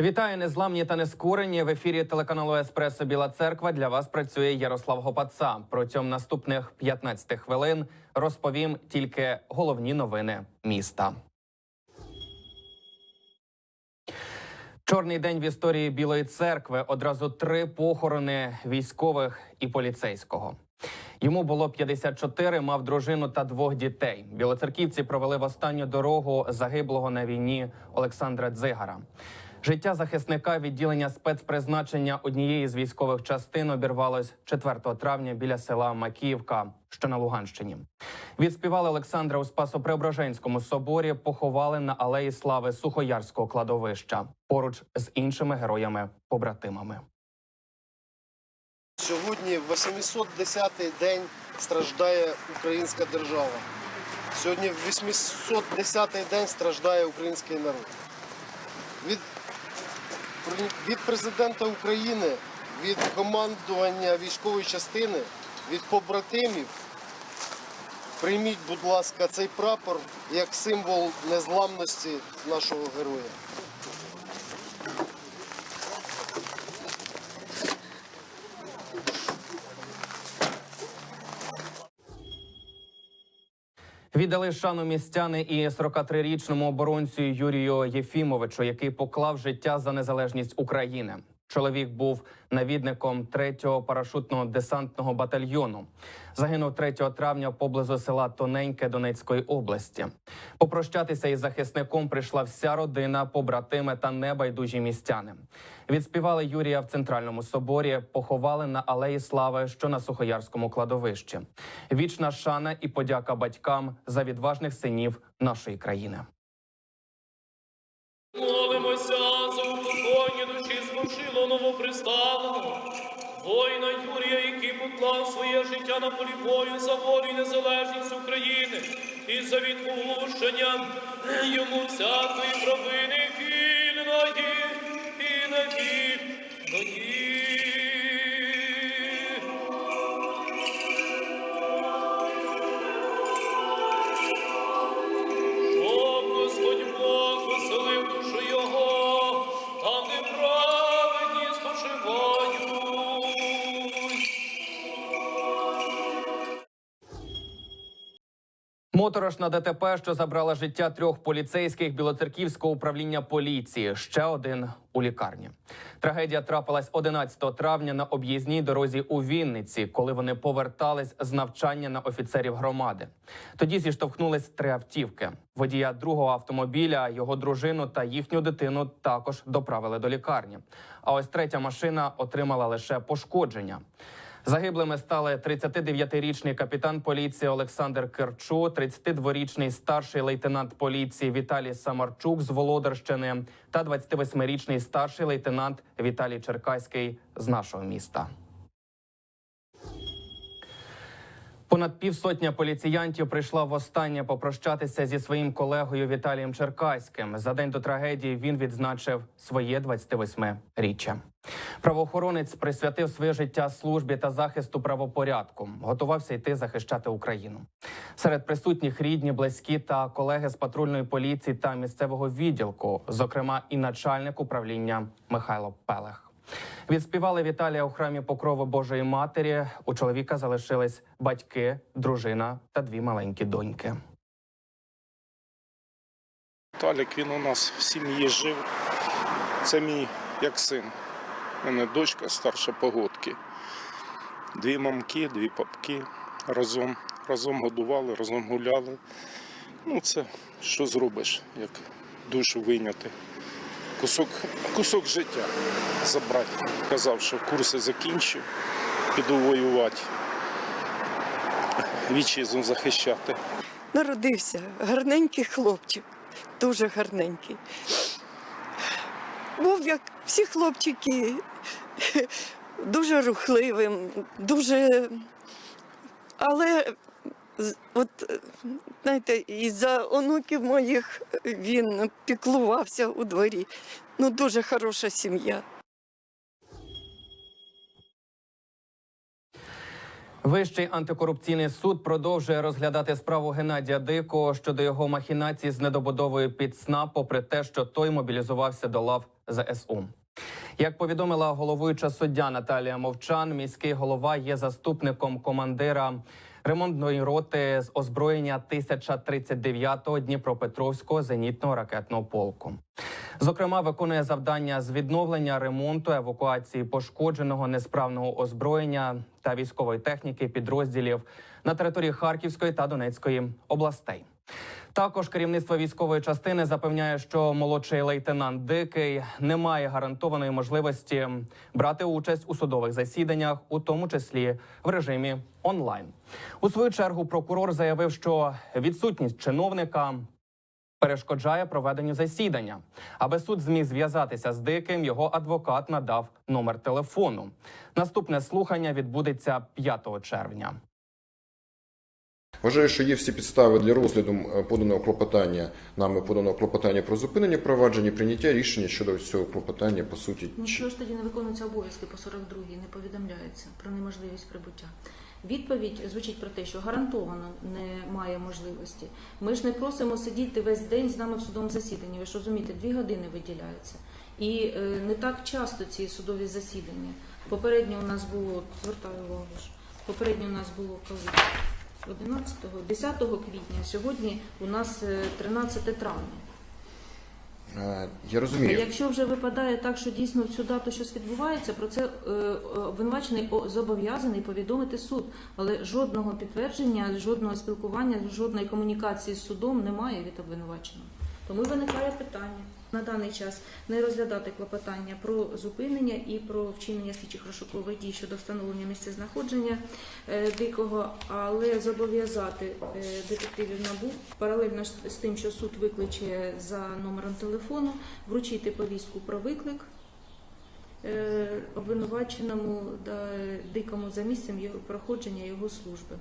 Вітаю незламні та нескорені в ефірі телеканалу Еспресо Біла Церква. Для вас працює Ярослав Гопаца. Протягом наступних 15 хвилин розповім тільки головні новини міста. Чорний день в історії Білої церкви. Одразу три похорони військових і поліцейського. Йому було 54, мав дружину та двох дітей. Білоцерківці провели в останню дорогу загиблого на війні Олександра Дзигара. Життя захисника відділення спецпризначення однієї з військових частин обірвалось 4 травня біля села Макіївка, що на Луганщині. Відспівали Олександра у Спасо-Преображенському соборі, поховали на алеї слави Сухоярського кладовища поруч з іншими героями-побратимами. Сьогодні 810-й день страждає українська держава. Сьогодні 810-й день страждає український народ. Від, від президента України, від командування військової частини, від побратимів прийміть, будь ласка, цей прапор як символ незламності нашого героя. Віддали шану містяни і 43-річному оборонцю Юрію Єфімовичу, який поклав життя за незалежність України. Чоловік був навідником 3-го парашутного десантного батальйону. Загинув 3 травня поблизу села Тоненьке Донецької області. Попрощатися із захисником прийшла вся родина, побратими та небайдужі містяни. Відспівали Юрія в центральному соборі, поховали на алеї слави, що на Сухоярському кладовищі. Вічна шана і подяка батькам за відважних синів нашої країни. Молимося упокоєння душі спочило новоприставленого, воїна Юрія, який поклав своє життя на полі бою за волю і незалежність України і за відпущення йому всякої провини вільної і невільної. Моторошна ДТП, що забрала життя трьох поліцейських білоцерківського управління поліції. Ще один у лікарні. Трагедія трапилась 11 травня на об'їзній дорозі у Вінниці, коли вони повертались з навчання на офіцерів громади. Тоді зіштовхнулись три автівки. Водія другого автомобіля, його дружину та їхню дитину також доправили до лікарні. А ось третя машина отримала лише пошкодження. Загиблими стали 39-річний капітан поліції Олександр Керчу, 32-річний старший лейтенант поліції Віталій Самарчук з Володарщини та 28-річний старший лейтенант Віталій Черкаський з нашого міста. Понад півсотня поліціянтів прийшла востаннє попрощатися зі своїм колегою Віталієм Черкаським. За день до трагедії він відзначив своє 28-річчя. Правоохоронець присвятив своє життя службі та захисту правопорядку. Готувався йти захищати Україну. Серед присутніх рідні, близькі та колеги з патрульної поліції та місцевого відділку, зокрема і начальник управління Михайло Пелех. Відспівали Віталія у храмі Покрови Божої Матері. У чоловіка залишились батьки, дружина та дві маленькі доньки. Талік він у нас в сім'ї жив. Це мій як син. Мене дочка старша погодки. Дві мамки, дві папки разом. Разом годували, разом гуляли. Ну, це що зробиш, як душу вийняти. Кусок, кусок життя забрати. Казав, що курси закінчив, піду воювати, вітчизну захищати. Народився гарненький хлопчик, дуже гарненький. Був як всі хлопчики, дуже рухливим, дуже. Але от, знаєте, і за онуків моїх він піклувався у дворі. Ну, дуже хороша сім'я. Вищий антикорупційний суд продовжує розглядати справу Геннадія Дикого щодо його махінацій з недобудовою під СНАП, попри те, що той мобілізувався до лав ЗСУ. Як повідомила головуюча суддя Наталія Мовчан, міський голова є заступником командира ремонтної роти з озброєння 1039-го Дніпропетровського зенітного ракетного полку. Зокрема, виконує завдання з відновлення ремонту, евакуації пошкодженого несправного озброєння та військової техніки підрозділів на території Харківської та Донецької областей. Також керівництво військової частини запевняє, що молодший лейтенант Дикий не має гарантованої можливості брати участь у судових засіданнях, у тому числі в режимі онлайн. У свою чергу прокурор заявив, що відсутність чиновника перешкоджає проведенню засідання. Аби суд зміг зв'язатися з диким, його адвокат надав номер телефону. Наступне слухання відбудеться 5 червня. Вважаю, що є всі підстави для розгляду поданого клопотання, нами поданого клопотання про зупинення провадження, прийняття рішення щодо цього клопотання по суті. Ну що ж тоді не виконуються обов'язки по 42-й, не повідомляється про неможливість прибуття. Відповідь звучить про те, що гарантовано немає можливості. Ми ж не просимо сидіти весь день з нами в судовому засіданні. Ви ж розумієте, дві години виділяється. І е, не так часто ці судові засідання. Попередньо у нас було, звертаю увагу, попередньо у нас було коли? 11-го, 10 квітня, сьогодні у нас е, 13 травня. Е, Я розумію. якщо вже випадає так, що дійсно в цю дату щось відбувається, про це е, е, обвинувачений зобов'язаний повідомити суд. Але жодного підтвердження, жодного спілкування, жодної комунікації з судом немає від обвинуваченого. Тому виникає питання на даний час не розглядати клопотання про зупинення і про вчинення слідчих розшукових дій щодо встановлення місця знаходження е, дикого, але зобов'язати е, детективів НАБУ паралельно з тим, що суд викличе за номером телефону, вручити повістку про виклик е, обвинуваченому дикому за місцем проходження його служби.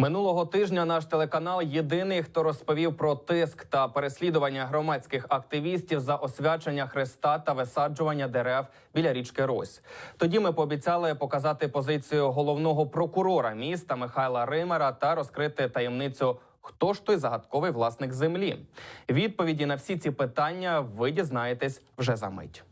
Минулого тижня наш телеканал єдиний, хто розповів про тиск та переслідування громадських активістів за освячення хреста та висаджування дерев біля річки Рось. Тоді ми пообіцяли показати позицію головного прокурора міста Михайла Римера та розкрити таємницю. Хто ж той загадковий власник землі? Відповіді на всі ці питання ви дізнаєтесь вже за мить.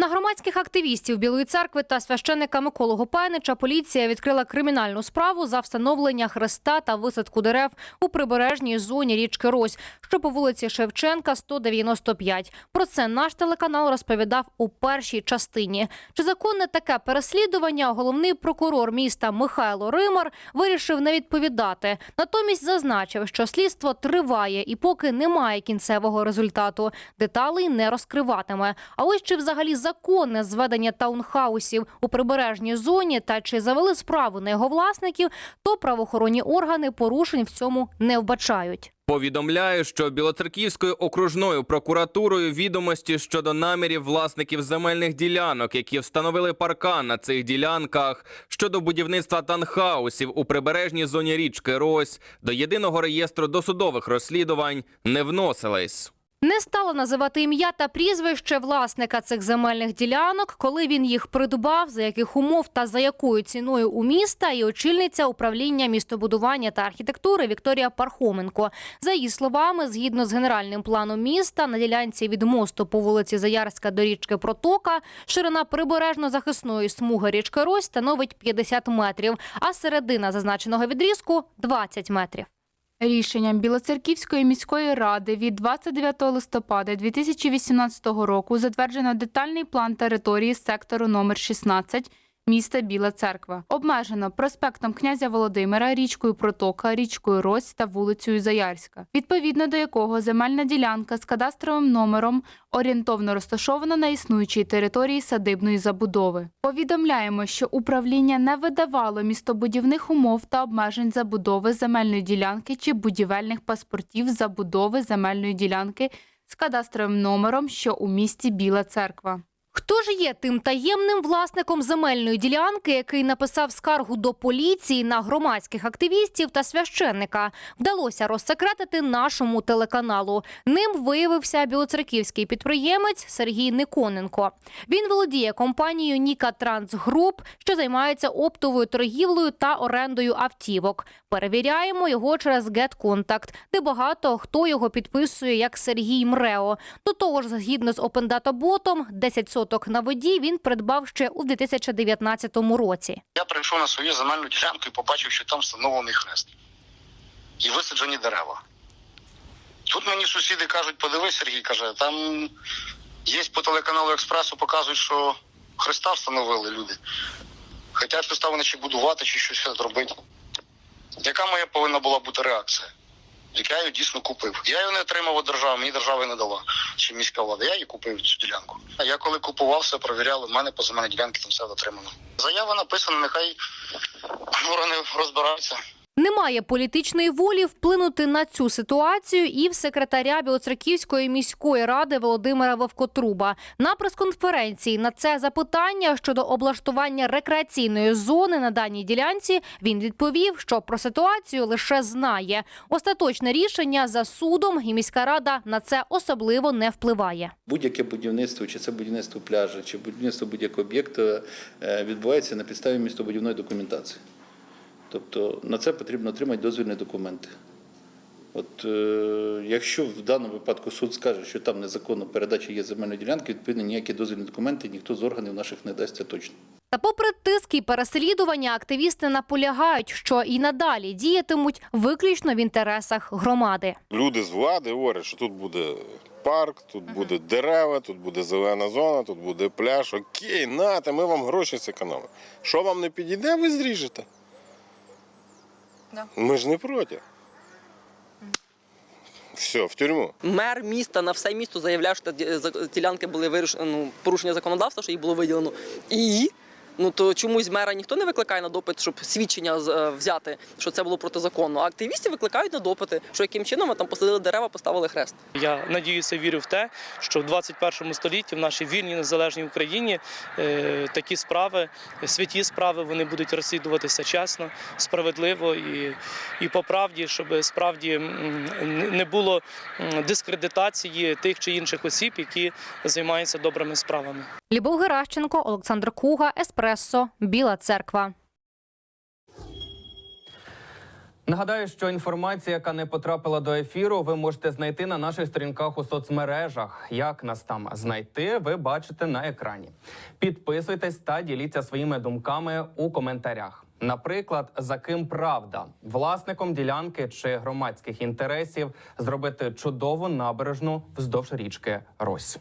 На громадських активістів Білої церкви та священника Миколу Гопайнича поліція відкрила кримінальну справу за встановлення хреста та висадку дерев у прибережній зоні річки Рось, що по вулиці Шевченка, 195. Про це наш телеканал розповідав у першій частині. Чи законне таке переслідування? Головний прокурор міста Михайло Римар вирішив не відповідати. Натомість зазначив, що слідство триває і поки немає кінцевого результату. Деталей не розкриватиме. А ось чи взагалі законне зведення таунхаусів у прибережній зоні та чи завели справу на його власників, то правоохоронні органи порушень в цьому не вбачають. Повідомляю, що Білоцерківською окружною прокуратурою відомості щодо намірів власників земельних ділянок, які встановили паркан на цих ділянках, щодо будівництва танхаусів у прибережній зоні річки Рось, до єдиного реєстру досудових розслідувань не вносились. Не стала називати ім'я та прізвище власника цих земельних ділянок, коли він їх придбав, за яких умов та за якою ціною у міста, і очільниця управління містобудування та архітектури Вікторія Пархоменко. За її словами, згідно з генеральним планом міста, на ділянці від мосту по вулиці Заярська до річки Протока ширина прибережно-захисної смуги річки Рось становить 50 метрів, а середина зазначеного відрізку 20 метрів. Рішенням Білоцерківської міської ради від 29 листопада 2018 року затверджено детальний план території сектору номер 16 міста Біла Церква. Обмежено проспектом князя Володимира, річкою Протока, річкою Рось та вулицею Заярська, відповідно до якого земельна ділянка з кадастровим номером орієнтовно розташована на існуючій території садибної забудови. Повідомляємо, що управління не видавало містобудівних умов та обмежень забудови земельної ділянки чи будівельних паспортів забудови земельної ділянки з кадастровим номером, що у місті Біла Церква. Хто ж є тим таємним власником земельної ділянки, який написав скаргу до поліції на громадських активістів та священника? Вдалося розсекретити нашому телеканалу. Ним виявився білоцерківський підприємець Сергій Никоненко. Він володіє компанією Ніка Трансгруп, що займається оптовою торгівлею та орендою автівок. Перевіряємо його через GetContact, де багато хто його підписує як Сергій Мрео. До того ж, згідно з OpenData-ботом, 10 соток на воді він придбав ще у 2019 році. Я прийшов на свою земельну ділянку і побачив, що там встановлений хрест і висаджені дерева. Тут мені сусіди кажуть, подивись, Сергій каже, там є по телеканалу Експресу, показують, що хреста встановили люди. Хоча хреста вони чи будувати, чи щось зробити. Яка моя повинна була бути реакція? Як я дійсно купив. Я її не отримав від держави, мені держава не дала. Чи міська влада. Я її купив цю ділянку. А я коли купував, все перевіряли, в мене по земельній ділянці там все дотримано. Заява написана, нехай ворони розбираються. Немає політичної волі вплинути на цю ситуацію і в секретаря Білоцерківської міської ради Володимира Вовкотруба. На прес-конференції на це запитання щодо облаштування рекреаційної зони на даній ділянці він відповів, що про ситуацію лише знає. Остаточне рішення за судом, і міська рада на це особливо не впливає. Будь-яке будівництво, чи це будівництво пляжу, чи будівництво будь-якого об'єкту е, відбувається на підставі містобудівної документації. Тобто на це потрібно отримати дозвільні документи. От е, якщо в даному випадку суд скаже, що там незаконно передача є земельної ділянки, відповідно ніякі дозвільні документи ніхто з органів наших не дасть це точно. Та попри тиск і переслідування, активісти наполягають, що і надалі діятимуть виключно в інтересах громади. Люди з влади говорять, що тут буде парк, тут буде дерева, тут буде зелена зона, тут буде пляж. Окей, нате, ми вам гроші зекономимо. Що вам не підійде, ви зріжете. Ми ж не проти. Все, в тюрму. Мер міста на все місто заявляв, що ті- за- ділянки були вирішені ну, порушення законодавства, що їх було виділено. І ну то чомусь мера ніхто не викликає на допит, щоб свідчення е, взяти, що це було протизаконно. А активістів викликають на допити, що яким чином ми там посадили дерева, поставили хрест. Я надіюся, вірю в те, що в 21 столітті в нашій вільній незалежній Україні е, такі справи, святі справи, вони будуть розслідуватися чесно, справедливо і, і по правді, щоб справді не- було дискредитації тих чи інших осіб, які займаються добрими справами. Любов Геращенко, Олександр Куга, Еспресо, Біла Церква. Нагадаю, що інформація, яка не потрапила до ефіру, ви можете знайти на наших сторінках у соцмережах. Як нас там знайти, ви бачите на екрані. Підписуйтесь та діліться своїми думками у коментарях. Наприклад, за ким правда власником ділянки чи громадських інтересів зробити чудову набережну вздовж річки Рось.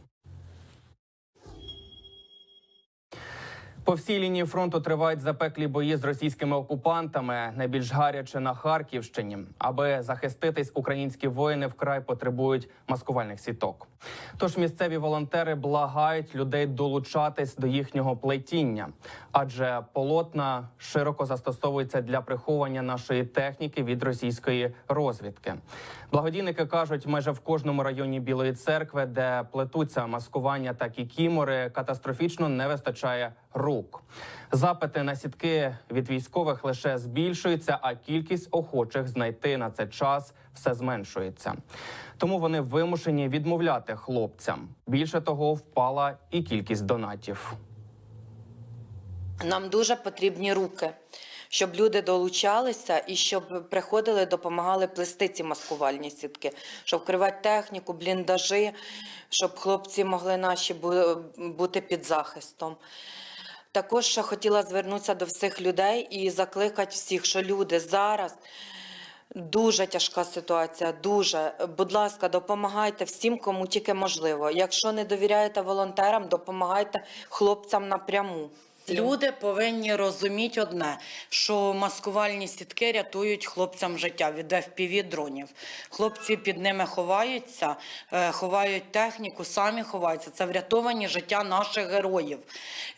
По всій лінії фронту тривають запеклі бої з російськими окупантами. Найбільш гаряче на Харківщині. Аби захиститись, українські воїни вкрай потребують маскувальних сіток. Тож місцеві волонтери благають людей долучатись до їхнього плетіння, адже полотна широко застосовуються для приховування нашої техніки від російської розвідки. Благодійники кажуть, майже в кожному районі Білої церкви, де плетуться маскування та кікімори, катастрофічно не вистачає рук. Запити на сітки від військових лише збільшуються, а кількість охочих знайти на це час все зменшується. Тому вони вимушені відмовляти хлопцям. Більше того, впала і кількість донатів. Нам дуже потрібні руки, щоб люди долучалися і щоб приходили, допомагали плести ці маскувальні сітки, щоб вкривати техніку, бліндажі, щоб хлопці могли наші бути під захистом. Також ще хотіла звернутися до всіх людей і закликати всіх, що люди зараз. Дуже тяжка ситуація, дуже. Будь ласка, допомагайте всім, кому тільки можливо. Якщо не довіряєте волонтерам, допомагайте хлопцям напряму. Люди повинні розуміти одне, що маскувальні сітки рятують хлопцям життя від FPV дронів. Хлопці під ними ховаються, е, ховають техніку, самі ховаються. Це врятовані життя наших героїв.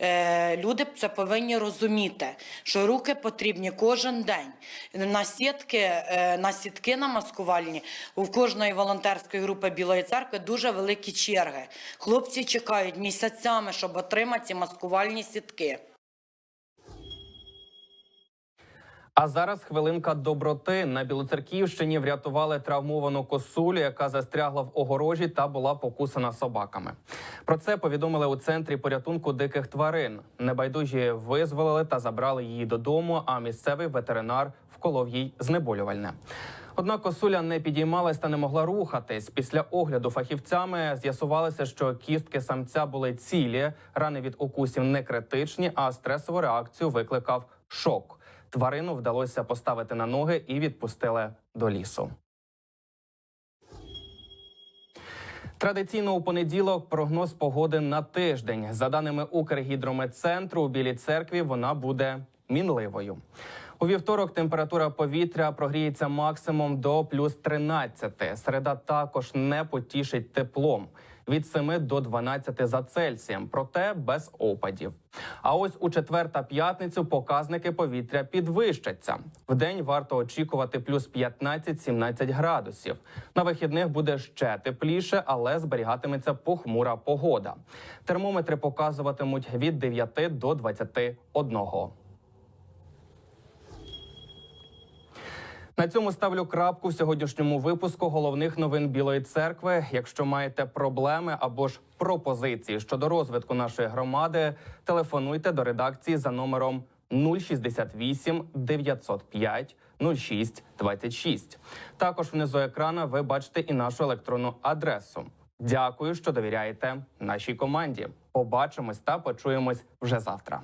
Е, Люди це повинні розуміти, що руки потрібні кожен день. На сітки, е, на сітки на маскувальні у кожної волонтерської групи Білої церкви дуже великі черги. Хлопці чекають місяцями, щоб отримати ці маскувальні сітки. А зараз хвилинка доброти на Білоцерківщині врятували травмовану косулю, яка застрягла в огорожі та була покусана собаками. Про це повідомили у центрі порятунку диких тварин. Небайдужі визволили та забрали її додому. А місцевий ветеринар вколов їй знеболювальне. Однак косуля не підіймалась та не могла рухатись. Після огляду фахівцями з'ясувалося, що кістки самця були цілі, рани від укусів не критичні, а стресову реакцію викликав шок. Тварину вдалося поставити на ноги і відпустили до лісу. Традиційно у понеділок прогноз погоди на тиждень. За даними Укргідрометцентру, у Білій церкві вона буде мінливою. У вівторок температура повітря прогріється максимум до плюс 13. Середа також не потішить теплом від 7 до 12 за Цельсієм, проте без опадів. А ось у четвер та п'ятницю показники повітря підвищаться. В день варто очікувати плюс 15-17 градусів. На вихідних буде ще тепліше, але зберігатиметься похмура погода. Термометри показуватимуть від 9 до 21. На цьому ставлю крапку в сьогоднішньому випуску головних новин Білої церкви. Якщо маєте проблеми або ж пропозиції щодо розвитку нашої громади, телефонуйте до редакції за номером 068 905 06 26. Також внизу екрана ви бачите і нашу електронну адресу. Дякую, що довіряєте нашій команді. Побачимось та почуємось вже завтра.